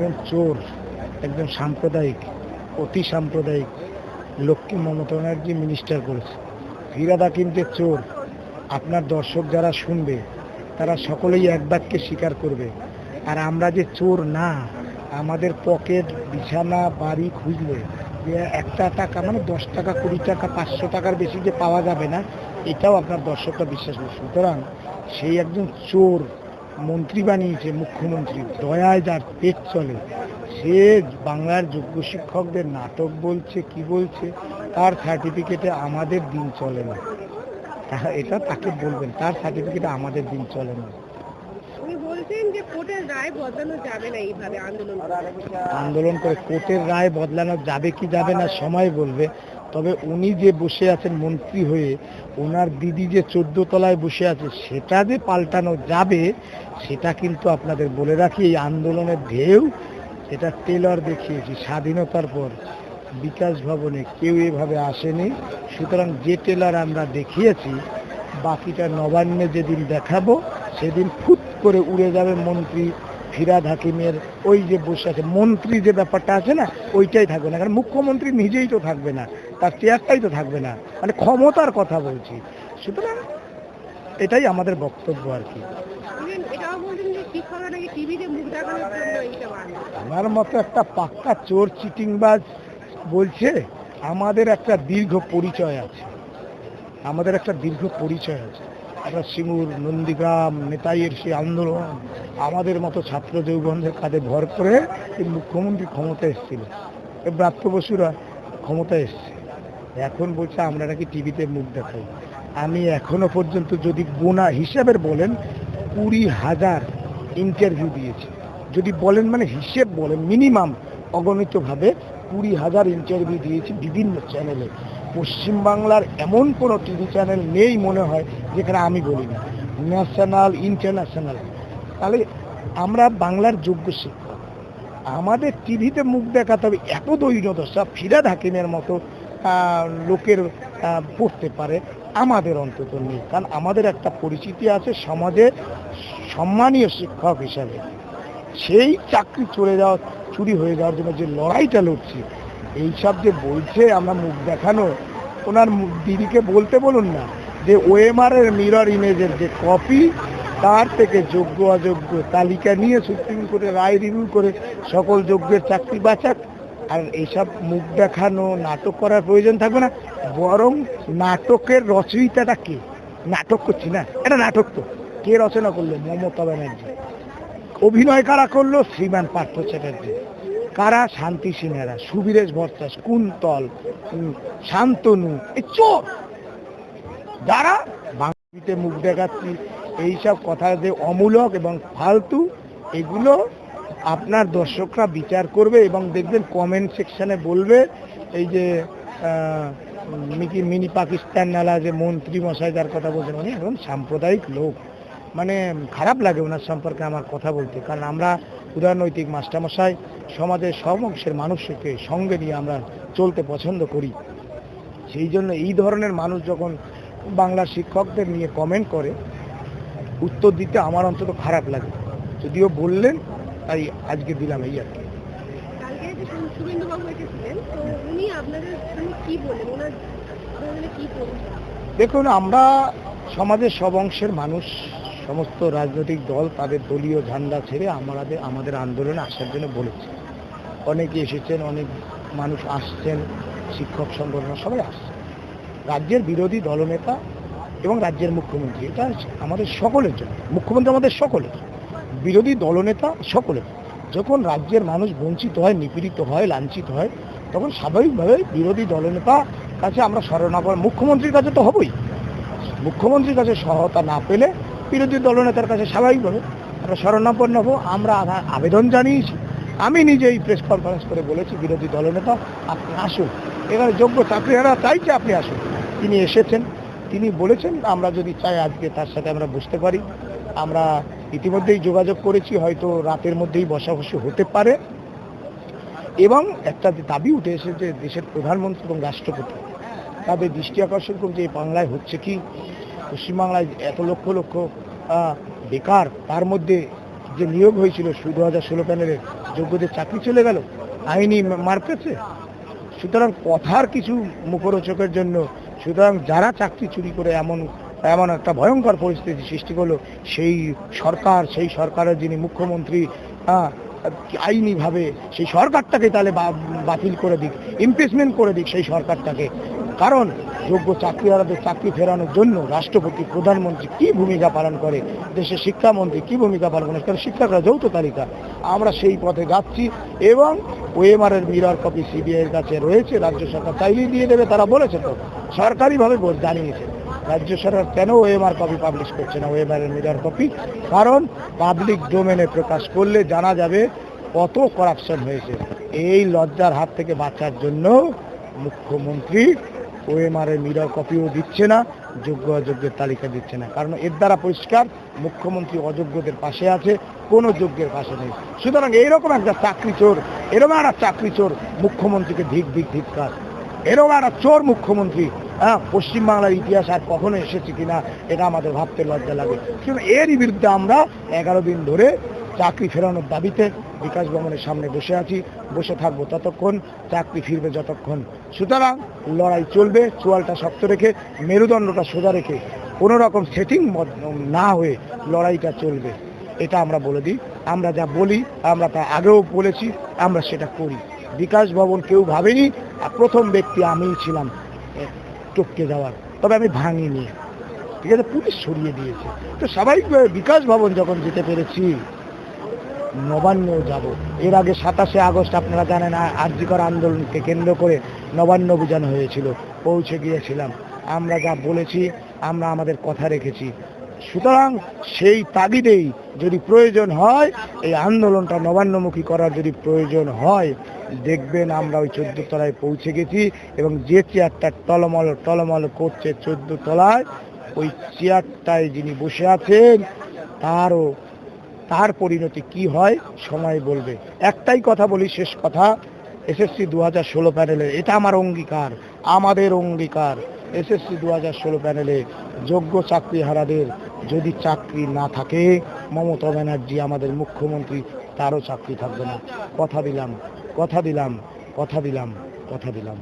একজন চোর, একজন সাম্প্রদায়িক, অতি সাম্প্রদায়িক লক্ষ্মী মমতা ব্যানার্জি মিনিস্টার করেছে। ফিরাদ যে চোর। আপনার দর্শক যারা শুনবে, তারা সকলেই এক বাক্যে স্বীকার করবে। আর আমরা যে চোর না, আমাদের পকেট, বিছানা, বাড়ি খুঁজলে যে একটা টাকা মানে দশ টাকা, কুড়ি টাকা, পাঁচশো টাকার বেশি যে পাওয়া যাবে না, এটাও আপনার দর্শকরা বিশ্বাস করবে সুতরাং সেই একজন চোর মন্ত্রী বানিয়েছে মুখ্যমন্ত্রী। দয়ায় যার পেট চলে সে বাংলার যোগ্য শিক্ষকদের নাটক বলছে কি বলছে তার সার্টিফিকেটে আমাদের দিন চলে না। এটা তাকে বলবেন তার সার্টিফিকেটে আমাদের দিন চলে না। উনি বলছেন যে কোর্টের রায় বদলানো যাবে না এইভাবে আন্দোলন করে। আন্দোলন করে কোর্টের রায় বদলানো যাবে কি যাবে না সময় বলবে। তবে উনি যে বসে আছেন মন্ত্রী হয়ে, ওনার দিদি যে চোদ্দ তলায় বসে আছে, সেটা যে পাল্টানো যাবে, সেটা কিন্তু আপনাদের বলে রাখি, এই আন্দোলনের ঢেউ এটা টেলর দেখিয়েছি, স্বাধীনতার পর বিকাশ ভবনে কেউ এভাবে আসেনি। সুতরাং যে টেলার আমরা দেখিয়েছি, বাকিটা নবান্নে যেদিন দেখাবো, সেদিন ফুট করে উড়ে যাবে মন্ত্রী ফিরাদ হাকিমের ওই যে বসে আছে। মন্ত্রী যে ব্যাপারটা আছে না, ওইটাই থাকবে না, কারণ মুখ্যমন্ত্রী নিজেই তো থাকবে না। তার চেয়ারটাই তো থাকবে না। মানে ক্ষমতার কথা বলছি। সুতরাং এটাই আমাদের বক্তব্য আর কি। আমার মতো একটা পাক্কা চোর চিটিংবাজ বলছে, আমাদের একটা দীর্ঘ পরিচয় আছে। আমাদের একটা দীর্ঘ পরিচয় আছে। আমরা সিঙ্গুর, নন্দীগ্রাম, নেতাইয়ের সেই আন্দোলন, আমাদের মতো ছাত্র যৌবন্ধের কাঁধে ভর করে এই মুখ্যমন্ত্রী ক্ষমতা এসেছিল। ব্রাত্য বসুরা ক্ষমতা এসছে। এখন বলছে, আমরা নাকি টিভিতে মুখ দেখাই। আমি এখনও পর্যন্ত যদি গোনা হিসাবের বলেন, কুড়ি হাজার ইন্টারভিউ দিয়েছি। যদি বলেন মানে হিসেব বলেন মিনিমাম অগণিতভাবে কুড়ি হাজার ইন্টারভিউ দিয়েছি বিভিন্ন চ্যানেলে পশ্চিমবাংলার এমন কোনো টিভি চ্যানেল নেই মনে হয়, যেখানে আমি বলি না ন্যাশনাল ইন্টারন্যাশনাল তাহলে আমরা বাংলার যোগ্য শিক্ষক। আমাদের টিভিতে মুখ দেখাতে হবে, এত দৈন্যদশা ফিরাদ হাকিমের মতো লোকের পড়তে পারে। আমাদের অন্তত নেই। কারণ আমাদের একটা পরিচিতি আছে সমাজে সম্মানীয় শিক্ষক হিসাবে। সেই চাকরি চলে যাওয়া, চুরি হয়ে যাওয়ার জন্য যে লড়াইটা লড়ছি, এইসব যে বলছে আমরা মুখ দেখানো, ওনার দিদিকে বলতে বলুন না, যে ওএমআর এর মিরর ইমেজের যে কপি তার থেকে যোগ্য, অযোগ্য তালিকা নিয়ে সুপ্রিম কোর্টে রায় রিভিউ করে সকল যোগ্যের চাকরি বাঁচাক। আর এইসব মুখ দেখানো, নাটক করার প্রয়োজন থাকবে না, বরং নাটকের রচয়িতাটা কে? নাটক করছি না, এটা নাটক তো। কে রচনা করল? মমতা ব্যানার্জি। অভিনয় কারা করল? শ্রীমান পার্থ চ্যাটার্জি। কারা? শান্তি সিনহারা, সুবীরেশ ভট্টাস কুন্তল শান্তনু, এই চোর! যারা বাঙালিতে মুখ দেখাচ্ছি, এইসব কথা যে অমূলক এবং ফালতু, এগুলো আপনার দর্শকরা বিচার করবে এবং দেখবেন কমেন্ট সেকশনে বলবে, এই যে মিকি মিনি পাকিস্তান নালা যে মন্ত্রী মশাই যার কথা বলছেন, উনি একদম সাম্প্রদায়িক লোক। মানে খারাপ লাগে ওনার সম্পর্কে আমার কথা বলতে। কারণ আমরা উদারনৈতিক মাস্টারমশাই, সমাজের সব অংশের মানুষকে সঙ্গে নিয়ে আমরা চলতে পছন্দ করি। সেই জন্য এই ধরনের মানুষ যখন বাংলা শিক্ষকদের নিয়ে কমেন্ট করে, উত্তর দিতে আমার অন্তত খারাপ লাগে। যদিও বললেন তাই আজকে দিলাম এই আর কি। দেখুন আমরা সমাজের সব অংশের মানুষ সমস্ত রাজনৈতিক দল তাদের দলীয় ঝান্ডা ছেড়ে আমাদের আমাদের আন্দোলনে আসার জন্য বলেছে। অনেকে এসেছেন অনেক মানুষ আসছেন শিক্ষক সংগঠন সবাই আসছে রাজ্যের বিরোধী দলনেতা এবং রাজ্যের মুখ্যমন্ত্রী এটা আমাদের সকলের জন্য মুখ্যমন্ত্রী আমাদের সকলের বিরোধী দলনেতা সকলে যখন রাজ্যের মানুষ বঞ্চিত হয়, নিপীড়িত হয়, লাঞ্ছিত হয়, তখন স্বাভাবিকভাবে বিরোধী দলনেতা কাছে আমরা শরণাপন্ন মুখ্যমন্ত্রীর কাছে তো হবই। মুখ্যমন্ত্রীর কাছে সহায়তা না পেলে বিরোধী দলনেতার কাছে স্বাভাবিকভাবে আমরা শরণাপন্ন হব। আমরা আবেদন জানিয়েছি। আমি নিজেই প্রেস কনফারেন্স করে বলেছি, বিরোধী দলনেতা, আপনি আসুন। এখানে যোগ্য চাকরিহারা চাইছে আপনি আসুন। তিনি এসেছেন। তিনি বলেছেন, আমরা যদি চাই আজকে তার সাথে আমরা বুঝতে পারি। আমরা ইতিমধ্যেই যোগাযোগ করেছি, হয়তো রাতের মধ্যেই বসাবসি হতে পারে। এবং একটা দাবি উঠে এসেছে দেশের প্রধানমন্ত্রী এবং রাষ্ট্রপতি, তাদের দৃষ্টি আকর্ষণ করুন যে এই বাংলায় হচ্ছে কি? পশ্চিমবাংলায় এত লক্ষ লক্ষ বেকার, তার মধ্যে যে নিয়োগ হয়েছিল দু হাজার ষোলো প্যানেলের যোগ্যদের চাকরি চলে গেল, আইনি মার পেয়েছে। সুতরাং কথার কিছু মুখরোচকের জন্য, সুতরাং যারা চাকরি চুরি করে এমন এমন একটা ভয়ঙ্কর পরিস্থিতি সৃষ্টি করল। সেই সরকার সেই সরকারের যিনি মুখ্যমন্ত্রী হ্যাঁ, আইনিভাবে সেই সরকারটাকে তাহলে বাতিল করে দিক ইমপিচমেন্ট করে দিক সেই সরকারটাকে। কারণ যোগ্য চাকরিহারাদের চাকরি ফেরানোর জন্য রাষ্ট্রপতি প্রধানমন্ত্রী কি ভূমিকা পালন করে দেশের শিক্ষামন্ত্রী কি ভূমিকা পালন করে কারণ শিক্ষকরা যৌথ তালিকা। আমরা সেই পথে যাচ্ছি এবং ওএমআর এর মিরর কপি সিবিআই এর কাছে রয়েছে রাজ্য সরকার চাইলেই দিয়ে দেবে তারা বলেছে তো সরকারিভাবে জানিয়েছে। রাজ্য সরকার কেন ওএমআর কপি পাবলিশ করছে না? ওএমআর এর মিরর কপি কারণ পাবলিক ডোমেনে প্রকাশ করলে জানা যাবে কত করাপশন হয়েছে। এই লজ্জার হাত থেকে বাঁচার জন্য মুখ্যমন্ত্রী ওএমআর এর মিরর কপিও দিচ্ছে না, যোগ্য অযোগ্যের তালিকা দিচ্ছে না। কারণ এর দ্বারা পরিষ্কার, মুখ্যমন্ত্রী অযোগ্যদের পাশে আছে, কোনো যোগ্যের পাশে নেই। সুতরাং এইরকম একটা চাকরি চোর, এরকম একটা চাকরি চোর মুখ্যমন্ত্রীকে ধিক ধিক ধিক্কার। এরকম একটা চোর মুখ্যমন্ত্রী হ্যাঁ পশ্চিমবাংলার ইতিহাস আর কখনো এসেছে কিনা, এটা আমাদের ভাবতে লজ্জা লাগে। কিন্তু এরই বিরুদ্ধে আমরা এগারো দিন ধরে চাকরি ফেরানোর দাবিতে বিকাশ ভবনের সামনে বসে আছি, বসে থাকব ততক্ষণ, চাকরি ফিরবে যতক্ষণ। সুতরাং লড়াই চলবে, চোয়ালটা শক্ত রেখে, মেরুদণ্ডটা সোজা রেখে, কোনো রকম সেটিং না হয়ে লড়াইটা চলবে। এটা আমরা বলে দিই। আমরা যা বলি, আমরা তা আগেও বলেছি, আমরা সেটা করি। বিকাশ ভবন কেউ ভাবেনি প্রথম ব্যক্তি আমিই ছিলাম। টপকে যাওয়ার তবে আমি ভাঙিনি। ঠিক আছে, পুলিশ সরিয়ে দিয়েছে। তো সবাই বিকাশ ভবন যখন যেতে পেরেছি, নবান্ন যাব। এর আগে সাতাশে আগস্ট আপনারা জানেন আর্যিকর আন্দোলনকে কেন্দ্র করে নবান্ন অভিযান হয়েছিল, পৌঁছে গিয়েছিলাম। আমরা যা বলেছি, আমরা আমাদের কথা রেখেছি। সুতরাং সেই তাগিদেই যদি প্রয়োজন হয়, এই আন্দোলনটা নবান্নমুখী করার যদি প্রয়োজন হয়, দেখবেন আমরা ওই চোদ্দ তলায় পৌঁছে গেছি এবং যে চেয়ারটা টলমল টলমল করছে চোদ্দ তলায়, ওই চেয়ারটায় যিনি বসে আছেন, তারও, তার পরিণতি কি হয়, সময় বলবে। একটাই কথা বলি, শেষ কথা, এসএসসি দু হাজার ষোলো প্যানেলে, এটা আমার অঙ্গীকার, আমাদের অঙ্গীকার। এসএসসি দু হাজার ষোলো প্যানেলে যোগ্য চাকরিহারাদের যদি চাকরি না থাকে, মমতা ব্যানার্জি আমাদের মুখ্যমন্ত্রী, তারও চাকরি থাকবে না। কথা দিলাম কথা দিলাম কথা দিলাম কথা দিলাম।